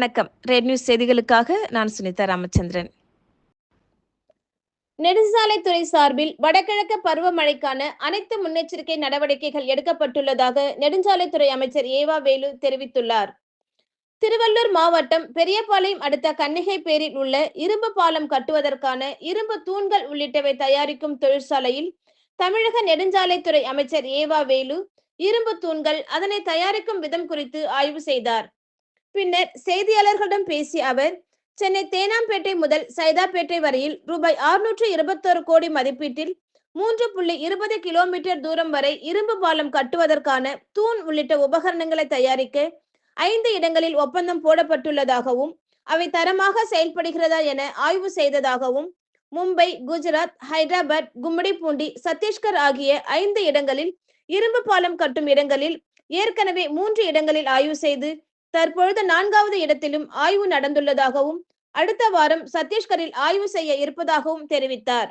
வணக்கம். Red news செய்திகளுக்காக நான் சுனிதா ராமச்சந்திரன். நெடுஞ்சாலைத்துறை சார்பில் வடகிழக்கு பருவமழைக்கான அனைத்து முன்னெச்சரிக்கை நடவடிக்கைகள் எடுக்கப்பட்டுள்ளதாக நெடுஞ்சாலைத்துறை அமைச்சர் ஏவா வேலு தெரிவித்துள்ளார். திருவள்ளூர் மாவட்டம் பெரியபாளையம் அடுத்த கன்னிகைப்பேரில் உள்ள இரும்பு பாலம் கட்டுவதற்கான இரும்பு தூண்கள் உள்ளிட்டவை தயாரிக்கும் தொழிற்சாலையில் தமிழக நெடுஞ்சாலைத்துறை அமைச்சர் ஏவா வேலு இரும்பு தூண்கள் அதனை தயாரிக்கும் விதம் குறித்து ஆய்வு செய்தார். பின்னர் செய்தியாளர்களிடம் பேசிய அவர் சென்னை தேனாம்பேட்டை முதல் சைதாப்பேட்டை வரையில் ரூபாய் அறுநூற்று இருபத்தோரு கோடி மதிப்பீட்டில் மூன்று புள்ளி இருபது கிலோமீட்டர் தூரம் வரை இரும்பு பாலம் கட்டுவதற்கான தூண் உள்ளிட்ட உபகரணங்களை தயாரிக்க ஐந்து இடங்களில் ஒப்பந்தம் போடப்பட்டுள்ளதாகவும் அவை தரமாக செயல்படுகிறதா என ஆய்வு செய்ததாகவும் மும்பை குஜராத் ஹைதராபாத் கும்மிடிப்பூண்டி சத்தீஸ்கர் ஆகிய ஐந்து இடங்களில் இரும்பு பாலம் கட்டும் இடங்களில் ஏற்கனவே மூன்று இடங்களில் ஆய்வு செய்து தற்பொழுது நான்காவது இடத்திலும் ஆய்வு நடந்துள்ளதாகவும் அடுத்த வாரம் சத்தீஸ்கரில் ஆய்வு செய்ய இருப்பதாகவும் தெரிவித்தார்.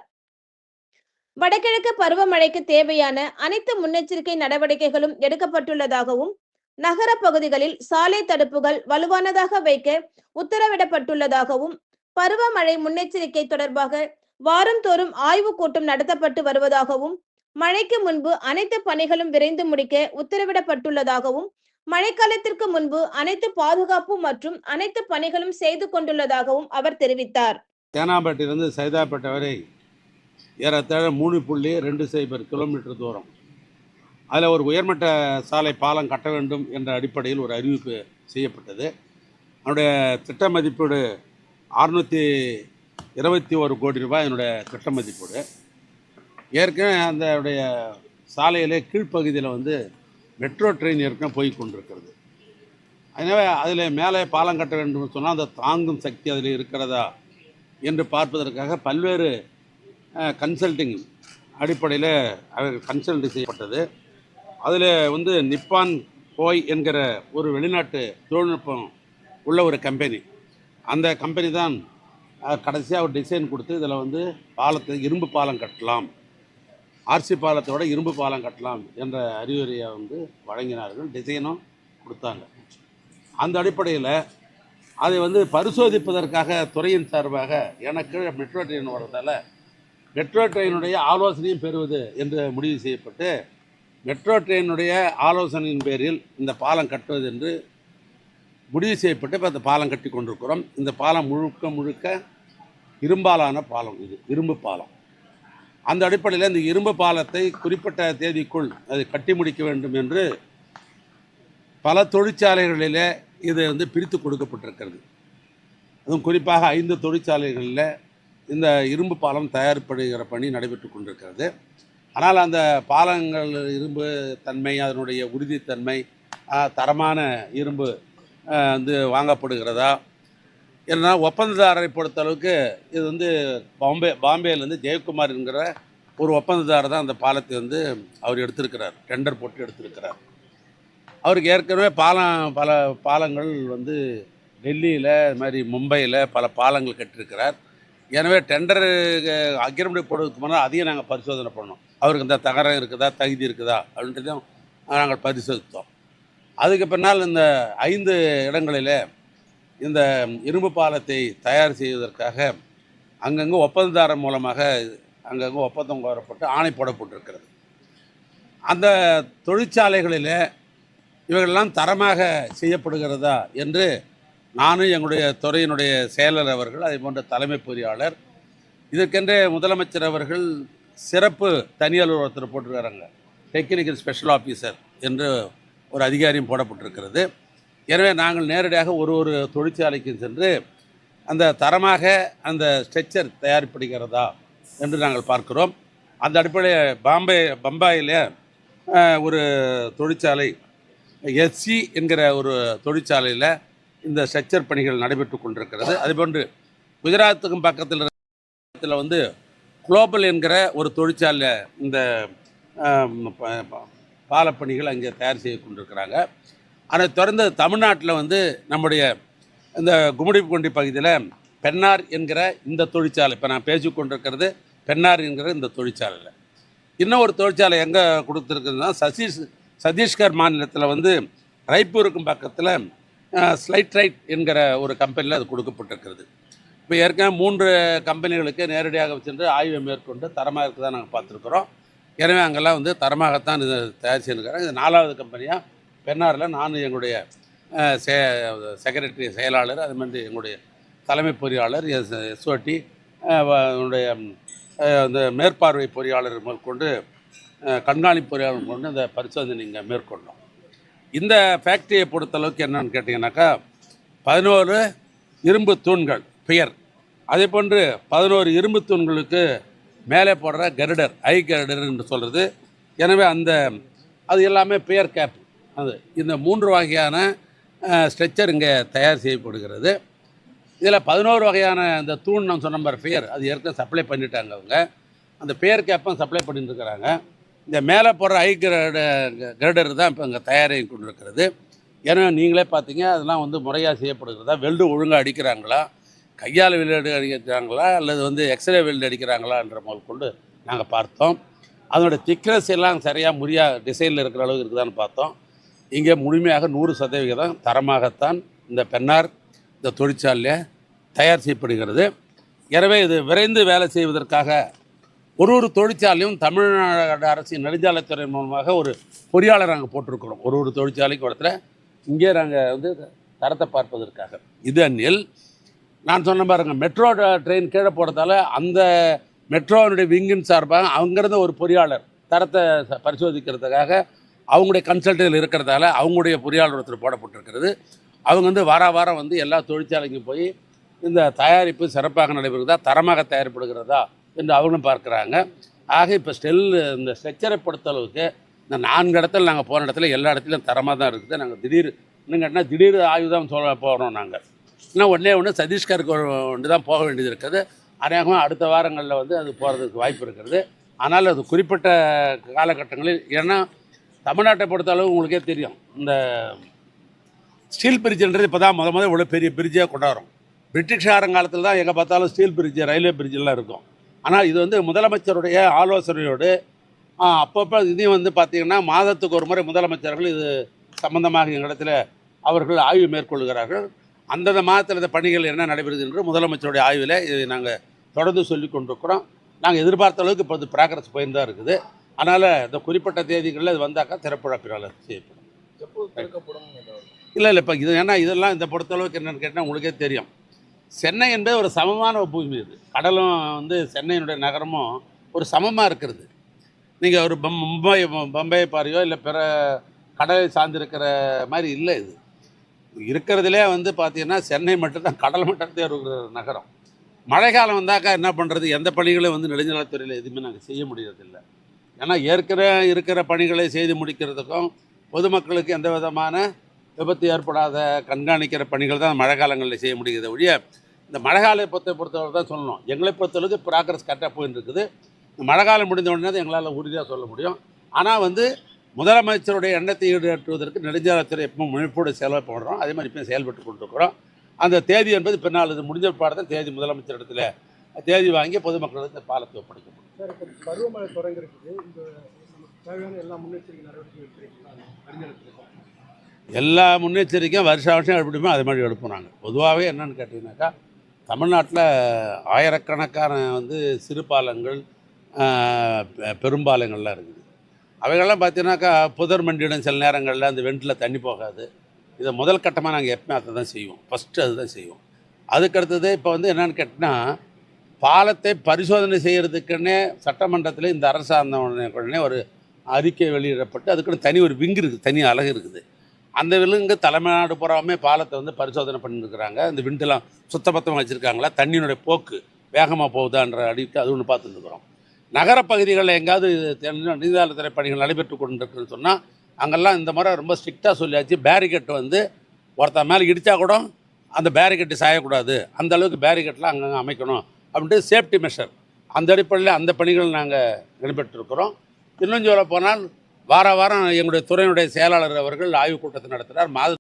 வடகிழக்கு பருவமழைக்கு தேவையான அனைத்து முன்னெச்சரிக்கை நடவடிக்கைகளும் எடுக்கப்பட்டுள்ளதாகவும் நகர பகுதிகளில் சாலை தடுப்புகள் வலுவானதாக வைக்க உத்தரவிடப்பட்டுள்ளதாகவும் பருவமழை முன்னெச்சரிக்கை தொடர்பாக வாரந்தோறும் ஆய்வு கூட்டம் நடத்தப்பட்டு வருவதாகவும் மழைக்கு முன்பு அனைத்து பணிகளும் விரைந்து முடிக்க உத்தரவிடப்பட்டுள்ளதாகவும் மழைக்காலத்திற்கு முன்பு அனைத்து பாதுகாப்பு மற்றும் அனைத்து பணிகளும் செய்து கொண்டுள்ளதாகவும் அவர் தெரிவித்தார். தேனாம்பேட்டையிலேருந்து சைதாப்பேட்டை வரை ஏறத்தாழ மூணு புள்ளி ரெண்டு சைபர் கிலோமீட்டர் தூரம். அதில் ஒரு உயர்மட்ட சாலை பாலம் கட்ட வேண்டும் என்ற அடிப்படையில் ஒரு அறிவிப்பு செய்யப்பட்டது. அதனுடைய திட்ட மதிப்பீடு அறுநூற்றி இருபத்தி ஒரு கோடி ரூபாய் என்னுடைய திட்ட மதிப்பீடு. ஏற்கனவே அந்த சாலையிலே கீழ்ப்பகுதியில் வந்து மெட்ரோ ட்ரெயின் ஏற்கனவே போய் கொண்டிருக்கிறது. எனவே அதில் மேலே பாலம் கட்ட வேண்டும் சொன்னால் அந்த தாங்கும் சக்தி அதில் இருக்கிறதா என்று பார்ப்பதற்காக பல்வேறு கன்சல்டிங் அடிப்படையில் அவர் கன்சல்ட் செய்யப்பட்டது. அதில் வந்து நிப்பான் போய் என்கிற ஒரு வெளிநாட்டு தொழில்நுட்பம் உள்ள ஒரு கம்பெனி அந்த கம்பெனி தான் கடைசியாக ஒரு டிசைன் கொடுத்து இதில் வந்து பாலத்தை இரும்பு பாலம் கட்டலாம். ஆர்சி பாலத்தோட இரும்பு பாலம் கட்டலாம் என்ற அறிவுரையை வந்து வழங்கினார்கள். டிசைனும் கொடுத்தாங்க. அந்த அடிப்படையில் அதை வந்து பரிசோதிப்பதற்காக துறையின் சார்பாக எனக்கு மெட்ரோ ட்ரெயின் வர்றதால மெட்ரோ ட்ரெயினுடைய ஆலோசனையும் பெறுவது என்று முடிவு செய்யப்பட்டு மெட்ரோ ட்ரெயினுடைய ஆலோசனையின் பேரில் இந்த பாலம் கட்டுவது என்று முடிவு செய்யப்பட்டு இப்போ அந்த பாலம் கட்டி கொண்டிருக்கிறோம். இந்த பாலம் முழுக்க முழுக்க இரும்பாலான பாலம் இது இரும்பு பாலம். அந்த அடிப்படையில் இந்த இரும்பு பாலத்தை குறிப்பிட்ட தேதிக்குள் அதை கட்டி முடிக்க வேண்டும் என்று பல தொழிற்சாலைகளில் இது வந்து பிரித்து கொடுக்கப்பட்டிருக்கிறது. அதுவும் குறிப்பாக ஐந்து தொழிற்சாலைகளில் இந்த இரும்பு பாலம் தயாரிப்படுகிற பணி நடைபெற்று கொண்டிருக்கிறது. ஆனால் அந்த பாலங்கள் இரும்பு தன்மை அதனுடைய உறுதித்தன்மை தரமான இரும்பு வந்து வாங்கப்படுகிறதா ஏன்னா ஒப்பந்ததாரரை பொறுத்தளவுக்கு இது வந்து பாம்பே பாம்பேலேருந்து ஜெயக்குமார் என்கிற ஒரு ஒப்பந்ததாரர் தான் அந்த பாலத்தை வந்து அவர் எடுத்திருக்கிறார். டெண்டர் போட்டு எடுத்திருக்கிறார். அவருக்கு ஏற்கனவே பாலம் பல பாலங்கள் வந்து டெல்லியில் இது மாதிரி மும்பையில் பல பாலங்கள் கட்டியிருக்கிறார் எனவே டெண்டர் அக்ரிமெண்ட் போடுறதுக்கு முன்னால் அதையும் நாங்கள் பரிசோதனை பண்ணோம். அவருக்கு இந்த தகரம் இருக்குதா தகுதி இருக்குதா அப்படின்றதையும் நாங்கள் பரிசோதித்தோம். அதுக்கு பின்னால் இந்த ஐந்து இடங்களில் இந்த இரும்பு பாலத்தை தயார் செய்வதற்காக அங்கங்கே ஒப்பந்ததாரர் மூலமாக அங்கங்கே ஒப்பந்தம் கோரப்பட்டு ஆணை போடப்பட்டிருக்கிறது. அந்த தொழிற்சாலைகளில் இவைகளெல்லாம் தரமாக செய்யப்படுகிறதா என்று நானும் எங்களுடைய துறையினுடைய செயலர் அவர்கள் அதே போன்ற தலைமை பொறியாளர் இதற்கென்றே முதலமைச்சர் அவர்கள் சிறப்பு தனி அலுவலகத்தில் போட்டிருக்கிறாங்க டெக்னிக்கல் ஸ்பெஷல் ஆஃபீஸர் என்று ஒரு அதிகாரியும் போடப்பட்டிருக்கிறது. எனவே நாங்கள் நேரடியாக ஒரு ஒரு தொழிற்சாலைக்கும் சென்று அந்த தரமாக அந்த ஸ்ட்ரெச்சர் தயாரிப்படுகிறதா என்று நாங்கள் பார்க்கிறோம். அந்த அடிப்படையில் பாம்பே பம்பாயில் ஒரு தொழிற்சாலை எஸ்சி என்கிற ஒரு தொழிற்சாலையில் இந்த ஸ்ட்ரக்சர் பணிகள் நடைபெற்று கொண்டிருக்கிறது. அதுபோன்று குஜராத்துக்கும் பக்கத்தில் இருக்கிற வந்து குளோபல் என்கிற ஒரு தொழிற்சாலையில் இந்த ப- பாலப்பணிகள் அங்கே தயார் செய்து கொண்டிருக்கிறாங்க. அதை தொடர்ந்து தமிழ்நாட்டில் வந்து நம்முடைய இந்த கும்மிடிப்பூண்டி பகுதியில் பெண்ணார் என்கிற இந்த தொழிற்சாலை இப்போ நான் பேசி கொண்டிருக்கிறது பெண்ணார் என்கிற இந்த தொழிற்சாலையில். இன்னும் ஒரு தொழிற்சாலை எங்கே கொடுத்துருக்குதுன்னா சதீஷ் சத்தீஸ்கர் மாநிலத்தில் வந்து ரைப்பூருக்கும் பக்கத்தில் ஸ்லைட் ரைட் என்கிற ஒரு கம்பெனியில் அது கொடுக்கப்பட்டிருக்கிறது. இப்போ ஏற்கனவே மூன்று கம்பெனிகளுக்கு நேரடியாக சென்று ஆய்வை மேற்கொண்டு தரமாக இருக்குதா நாங்கள் பார்த்துருக்குறோம். எனவே அங்கெல்லாம் வந்து தரமாகத்தான் இது தயார் செய்திருக்கிறாங்க இது நாலாவது கம்பெனியாக பெண்ணாரில் நான் எங்களுடைய செ செக்ரட்டரி செயலாளர் அது மாதிரி எங்களுடைய தலைமை பொறியாளர் எஸ் எஸ்ஓடி என்னுடைய அஹ், இந்த மேற்பார்வை பொறியாளர் மேற்கொண்டு கண்காணிப்பு பொறியாளர் கொண்டு இந்த பரிசோதனை நீங்கள் மேற்கொண்டோம். இந்த ஃபேக்ட்ரியை பொறுத்தளவுக்கு என்னன்னு கேட்டிங்கனாக்கா பதினோரு இரும்பு தூண்கள் பெயர். அதே போன்று பதினோரு இரும்பு தூண்களுக்கு மேலே போடுற கருடர் ஐ கருடர் என்று சொல்கிறது எனவே அந்த அது எல்லாமே பெயர் கேப். அது இந்த மூன்று வகையான ஸ்ட்ரெச்சர் இங்கே தயார் செய்யப்படுகிறது. இதில் பதினோரு வகையான இந்த தூண் நான் சொன்ன மாதிரி பெயர் அது ஏற்கனவே சப்ளை பண்ணிட்டாங்க அவங்க. அந்த பெயர் கேப்பும் சப்ளை பண்ணிட்டுருக்கிறாங்க இந்த மேலே போடுற ஐ கிரேடு கிரேடர் தான் இப்போ இங்கே தயாராகி கொண்டிருக்கிறது. ஏன்னா நீங்களே பார்த்தீங்க அதெல்லாம் வந்து முறையாக செய்யப்படுகிறதா? வெல்டு ஒழுங்காக அடிக்கிறாங்களா? கையால் வெல்டு அடிக்கிறாங்களா? அல்லது வந்து எக்ஸ்ரே வெல்டு அடிக்கிறாங்களான்ற முதல் கொண்டு நாங்கள் பார்த்தோம். அதனோட திக்னஸ் எல்லாம் சரியாக முறையாக டிசைனில் இருக்கிற அளவுக்கு இருக்குதான்னு பார்த்தோம். இங்கே முழுமையாக நூறு சதவிகிதம் தரமாகத்தான் இந்த பெண்ணார் இந்த தொழிற்சாலையில் தயார் செய்யப்படுகிறது. எனவே இது விரைந்து வேலை செய்வதற்காக ஒரு ஒரு தொழிற்சாலையும் தமிழ்நாடு அரசின் நெடுஞ்சாலைத்துறை மூலமாக ஒரு பொறியாளர் நாங்கள் போட்டிருக்கிறோம். ஒரு ஒரு தொழிற்சாலைக்கு இடத்துல இங்கே நாங்கள் வந்து தரத்தை பார்ப்பதற்காக. இது அந்நில் நான் சொன்ன பாருங்க மெட்ரோ ட்ரெயின் கீழே போகிறதால அந்த மெட்ரோனுடைய விங்கின் சார்பாக அங்கேருந்து ஒரு பொறியாளர் தரத்தை ச- பரிசோதிக்கிறதுக்காக அவங்களுடைய கன்சல்டில் இருக்கிறதால அவங்களுடைய பொறியாளர் ஒருத்தர் போடப்பட்டிருக்கிறது. அவங்க வந்து வார வாரம் வந்து எல்லா தொழிற்சாலைக்கும் போய் இந்த தயாரிப்பு சிறப்பாக நடைபெறுகிறதா தரமாக தயாரிப்படுகிறதா என்று அவங்களும் பார்க்குறாங்க. ஆக இப்போ ஸ்டெல் இந்த ஸ்ட்ரக்சரை பொறுத்தளவுக்கு இந்த நான்கு இடத்துல நாங்கள் போன இடத்துல எல்லா இடத்துலையும் தரமாக தான் இருக்குது. நாங்கள் திடீர் இன்னும் கேட்டால் திடீர் ஆய்வு தான் சொல்ல போகிறோம் நாங்கள் இன்னும் ஒன்றே ஒன்று சதீஷ்கருக்கு ஒன்று தான் போக வேண்டியது இருக்குது. அநேகமாக அடுத்த வாரங்களில் வந்து அது போகிறதுக்கு வாய்ப்பு இருக்கிறது ஆனால் அது குறிப்பிட்ட காலகட்டங்களில் ஏன்னா தமிழ்நாட்டை பொறுத்த அளவு உங்களுக்கே தெரியும். இந்த ஸ்டீல் பிரிட்ஜுன்றது இப்போ தான் முத முதல் இவ்வளோ பெரிய பிரிட்ஜாக கொண்டாடுறோம். பிரிட்டிஷ்காரங்காலத்தில் தான் எங்கே பார்த்தாலும் ஸ்டீல் பிரிட்ஜு ரயில்வே பிரிட்ஜெல்லாம் இருக்கும். ஆனால் இது வந்து முதலமைச்சருடைய ஆலோசனையோடு அப்பப்போ இதையும் வந்து பார்த்திங்கன்னா மாதத்துக்கு ஒரு முறை முதலமைச்சர்கள் இது சம்பந்தமாக எங்களிடத்தில் அவர்கள் ஆய்வு மேற்கொள்கிறார்கள். அந்தந்த மாதத்தில் இந்த பணிகள் என்ன நடைபெறுது என்று முதலமைச்சருடைய ஆய்வில் இதை நாங்கள் தொடர்ந்து சொல்லி கொண்டிருக்கிறோம். நாங்கள் எதிர்பார்த்த அளவுக்கு இப்போ இது ப்ராக்ரஸ் போயின்னு தான் இருக்குது. அதனால் இந்த குறிப்பிட்ட தேதிகளில் இது வந்தாக்கா திறப்புழப்பினால் செய்யப்படும். இல்லை இல்லை இப்போ இது ஏன்னா இதெல்லாம் இந்த பொறுத்தளவுக்கு என்னென்னு கேட்டால் உங்களுக்கே தெரியும். சென்னை என்பது ஒரு சமமான பூமி இது. கடலும் வந்து சென்னையினுடைய நகரமும் ஒரு சமமாக இருக்கிறது. நீங்கள் ஒரு மும்பை பம்பை பாரியோ இல்லை பிற கடலை சார்ந்திருக்கிற மாதிரி இல்லை இது. இருக்கிறதுலே வந்து பார்த்தீங்கன்னா சென்னை மட்டும்தான் கடல் மட்டத்தே இருக்கிற நகரம். மழை காலம் வந்தாக்கா என்ன பண்ணுறது எந்த பணிகளும் வந்து நெடுஞ்சாலைத்துறையில் எதுவுமே நாங்கள் செய்ய முடியறதில்லை. ஏன்னா ஏற்கனவே இருக்கிற பணிகளை செய்து முடிக்கிறதுக்கும் பொதுமக்களுக்கு எந்த விதமான விபத்து ஏற்படாத கண்காணிக்கிற பணிகள் தான் மழை காலங்களில் செய்ய முடியுது ஒழிய இந்த மழை காலத்தை பொறுத்தவரை தான் சொல்லணும். எங்களை பொறுத்தளவுக்கு ப்ராக்ரஸ் கரெக்டாக போயின்னு இருக்குது மழை காலம் முடிந்த உடனே தான் எங்களால் உறுதியாக சொல்ல முடியும். ஆனால் வந்து முதலமைச்சருடைய எண்ணத்தை ஈடுகட்டுவதற்கு நெடுஞ்சாலைத்துறை எப்பவும் முனைப்போடு செலவு பண்ணுறோம் அதே மாதிரி இப்போ செயல்பட்டு கொண்டிருக்கிறோம். அந்த தேதி என்பது பின்னால் இது முடிஞ்ச பாடத்தான் தேதி முதலமைச்சர் இடத்துல தேதி வாங்கி பொதுமக்களுக்கு இந்த பாலத்தை இப்போ பருவமழை இந்த தேவையான எல்லா முன்னெச்சரிக்கை நடவடிக்கை எடுக்கிறீங்களா அறிஞர்களுக்கு. எல்லா முன்னெச்சரிக்கையும் வருஷ வருஷம் எடுப்போமே. அது மாதிரி எடுப்போம் நாங்கள் பொதுவாகவே என்னன்னு கேட்டிங்கனாக்கா தமிழ்நாட்டில் ஆயிரக்கணக்கான வந்து சிறு பாலங்கள் பெரும்பாலங்கள்லாம் இருக்குது. அவைகள்லாம் பார்த்தீங்கன்னாக்கா புதர் மண்டியிடம் சில நேரங்களில் அந்த வெண்டில் தண்ணி போகாது. இதை முதல் கட்டமாக நாங்கள் எப்பவுமே அதை தான் செய்வோம். ஃபஸ்ட்டு அதுதான் செய்வோம். அதுக்கடுத்தது இப்போ வந்து என்னென்னு கேட்டிங்கன்னா பாலத்தை பரிசோதனை செய்கிறதுக்குன்னே சட்டமன்றத்தில் இந்த அரசாங்க உடனே ஒரு அறிக்கை வெளியிடப்பட்டு அதுக்குன்னு தனி ஒரு விங்கு இருக்குது தனி அழகு இருக்குது. அந்த விலங்கு தலைமைநாடு புறாமே பாலத்தை வந்து பரிசோதனை பண்ணியிருக்கிறாங்க இந்த விண்டெல்லாம் சுத்தபத்தமாக வச்சுருக்காங்களா? தண்ணியினுடைய போக்கு வேகமாக போகுதான்ற அடிக்கு அது ஒன்று பார்த்துருக்குறோம் நகர நகரப்பகுதிகளில் எங்கேயாவது தென் பணிகள் நடைபெற்று கொண்டிருக்குன்னு சொன்னால் அங்கெல்லாம் இந்த முறை ரொம்ப ஸ்ட்ரிக்டாக சொல்லியாச்சு. பேரிகேட் வந்து ஒருத்தன் மேலே இடித்தா கூட அந்த பேரிகேட்டு சாயக்கூடாது. அந்த அளவுக்கு பேரிகேட்லாம் அங்கங்கே அமைக்கணும். அப்படின்ட்டு சேஃப்டி மெஷர். அந்த அடிப்படையில் அந்த பணிகள் நாங்கள் நடைபெற்றிருக்கிறோம் இன்னும் சொல்ல போனால் வார வாரம் எங்களுடைய துறையினுடைய செயலாளர் அவர்கள் ஆய்வுக் கூட்டத்தை நடத்துகிறார் மாத